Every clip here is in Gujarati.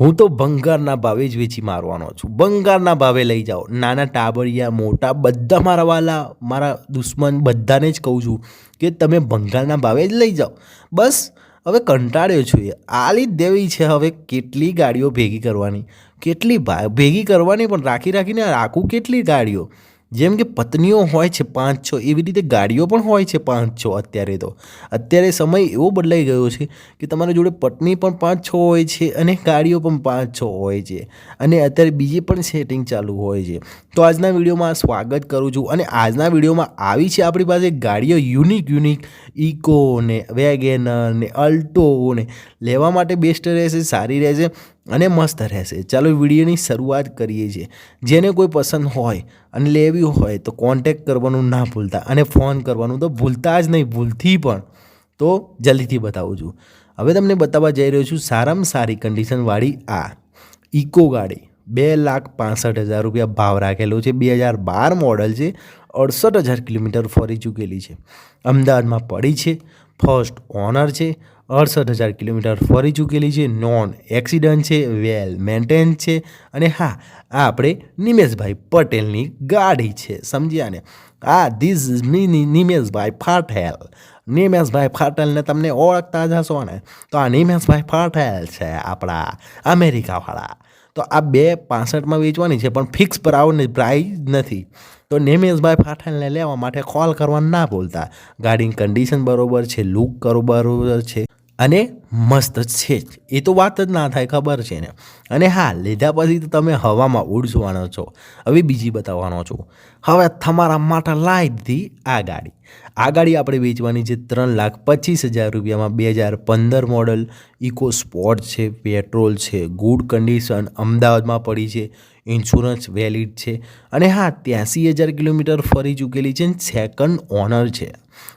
હું તો ભંગારના ભાવે જ વેચી મારવાનો છું. ભંગારના ભાવે લઈ જાઓ. નાના ટાબરિયા મોટા, બધા મારા વાલા, મારા દુશ્મન, બધાને જ કહું છું કે તમે ભંગારના ભાવે જ લઈ જાઓ. બસ, હવે કંટાળ્યો છું એ. આલી દેવી છે હવે કેટલી ગાડીઓ ભેગી કરવાની. કેટલી ભેગી કરવાની પણ રાખી રાખીને રાખું કેટલી ગાડીઓ? જેમ કે પત્નીઓ હોય છે પાંચ છ, એવી રીતે ગાડીઓ પણ હોય છે પાંચ છ અત્યારે તો. અત્યારે સમય એવો બદલાઈ ગયો છે કે તમારા જોડે પત્ની પણ પાંચ છ હોય છે અને ગાડીઓ પણ પાંચ છ હોય છે. અને અત્યારે બીજી પણ સેટિંગ ચાલુ હોય છે. તો આજના વિડીયોમાં સ્વાગત કરું છું અને આજના વિડીયોમાં આવી છે આપણી પાસે ગાડીઓ યુનિક યુનિક ઇકો ને વેગેનર ને અલ્ટો ને લેવા માટે બેસ્ટ રહેશે, સારી રહેશે અને મસ્ત રહેશે. ચાલો વિડીયોની શરૂઆત કરીએ છીએ. જેને કોઈ પસંદ હોય અને લેવી હોય તો કોન્ટેક કરવાનું ના ભૂલતા અને ફોન કરવાનું તો ભૂલતા જ નહીં, ભૂલથી પણ. તો જલ્દીથી બતાવું છું. હવે તમને બતાવવા જઈ રહ્યો છું સારામાં સારી કન્ડિશનવાળી આ ઇકો ગાડી. બે લાખ પાસઠ હજાર રૂપિયા ભાવ રાખેલો છે. બે હજાર બાર મોડલ છે. અડસઠ હજાર કિલોમીટર ફરી ચૂકેલી છે. અમદાવાદમાં પડી છે. ફર્સ્ટ ઓનર છે. અડસઠ હજાર કિલોમીટર ફરી ચૂકેલી છે. નોન એક્સિડન્ટ છે. વેલ મેન્ટેન છે. અને હા, આ આપણે નિમેશભાઈ પટેલની ગાડી છે. સમજ્યા ને? આ this is me Nimeshbhai Fatel Nimeshbhai ફાટેલને તમને ઓળખતા જ હશો ને? તો આ નિમેશભાઈ ફાટેલ છે આપણા અમેરિકાવાળા. તો આ બે પાસઠમાં વેચવાની છે, પણ ફિક્સ પ્રાઉની પ્રાઇઝ નથી. તો નેમેશભાઈ પાઠાણને લેવા માટે કોલ કરવા ના ભૂલતા. ગાડીની કન્ડિશન બરાબર છે લુક બરોબર છે અને મસ્ત છે જ. એ તો વાત જ ના થાય, ખબર છે ને. અને હા, લીધા પછી તો તમે હવામાં ઉડસવાનો છો. હવે બીજી બતાવવાનો છું. હવે તમારા માટે લાવી દીધી આ ગાડી. આ ગાડી આપણે વેચવાની છે ત્રણ લાખ પચીસ હજાર રૂપિયામાં. બે હજાર પંદર મોડલ, ઇકો સ્પોર્ટ છે, પેટ્રોલ છે, ગુડ કન્ડિશન, અમદાવાદમાં પડી છે ઇન્સ્યોરન્સ વેલિડ છે. અને હા ત્યાંસી હજાર કિલોમીટર ફરી ચૂકેલી છે સેકન્ડ ઓનર છે.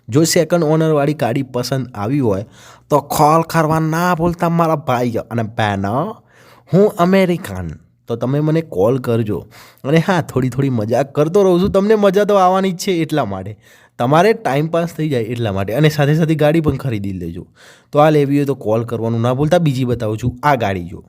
જો સેકન્ડ ઓનરવાળી ગાડી પસંદ આવી હોય, તો કોલ કરવા ના ભૂલતા મારા ભાઈ અને બહેનો, હું. અમેરિકન, તો તમે મને કોલ કરજો. અને હા, થોડી થોડી મજાક કરતો રહું છું. તમને મજા તો આવવાની જ છે એટલા માટે. તમારે ટાઈમ પાસ થઈ જાય એટલા માટે. અને સાથે સાથે ગાડી પણ ખરીદી લેજો. તો આ લેવી હોય તો કોલ કરવાનું ના ભૂલતા. બીજી બતાવું છું, આ ગાડી જો.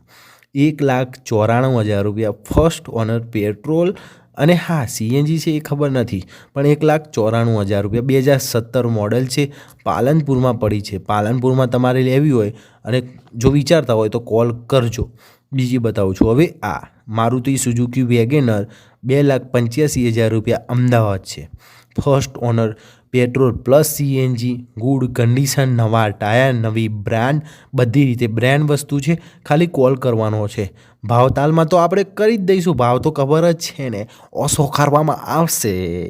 એક લાખ ચોરાણું હજાર રૂપિયા ફર્સ્ટ ઓનર પેટ્રોલ અને હા સીએનજી છે એ ખબર નથી, પણ એક લાખ ચોરાણું હજાર રૂપિયા બે હજાર સત્તર મોડલ છે, પાલનપુરમાં પડી છે. પાલનપુરમાં તમારે લેવી હોય અને જો વિચારતા હોય તો કોલ કરજો. બીજી બતાવું છું. હવે આ મારુતિ સુઝુકી વેગેનર બે લાખ પંચ્યાસી હજાર રૂપિયા અમદાવાદ છે. First owner petrol plus CNG good condition નવા ટાયર, નવી બ્રાન્ડ, બધી રીતે બ્રાન્ડ વસ્તુ છે, ખાલી કોલ કરવાનો છે. ભાવતાલમાં તો આપણે કરી જ દઈશું, ભાવ તો ખબર જ છે ને, ઓછો કરવામાં આવશે.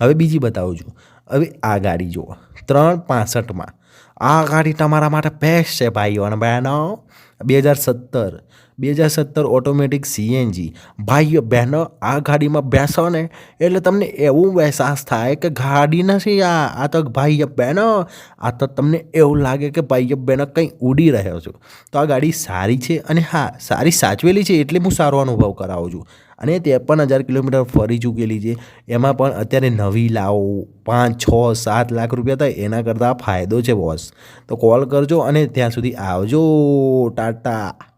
હવે બીજી બતાવું છું. હવે આ ગાડી જુઓ. ત્રણ પાસઠમાં. આ ગાડી તમારા માટે બેસ્ટ છે ભાઈઓ અને બહેનો. બે હજાર સત્તર. બે હજાર સત્તર ઓટોમેટિક સીએનજી ભાઈઓ, બહેનો, આ ગાડીમાં બેસો ને એટલે તમને એવું અહેસાસ થાય કે ગાડી નથી આ. આ તો ભાઈઓ, બહેનો. આ તો તમને એવું લાગે કે ભાઈઓ, બહેનો કંઈ ઉડી રહ્યો છું. તો આ ગાડી સારી છે અને હા, સારી સાચવેલી છે એટલે હું સારો અનુભવ કરાવું છું. અને ત્રેપન હજાર કિલોમીટર ફરી ચૂકેલી છે. એમાં પણ અત્યારે નવી લાવો, પાંચ, છ, સાત લાખ રૂપિયા થાય, એના કરતાં ફાયદો છે બોસ તો કોલ કરજો અને ત્યાં સુધી આવજો, ટાટા.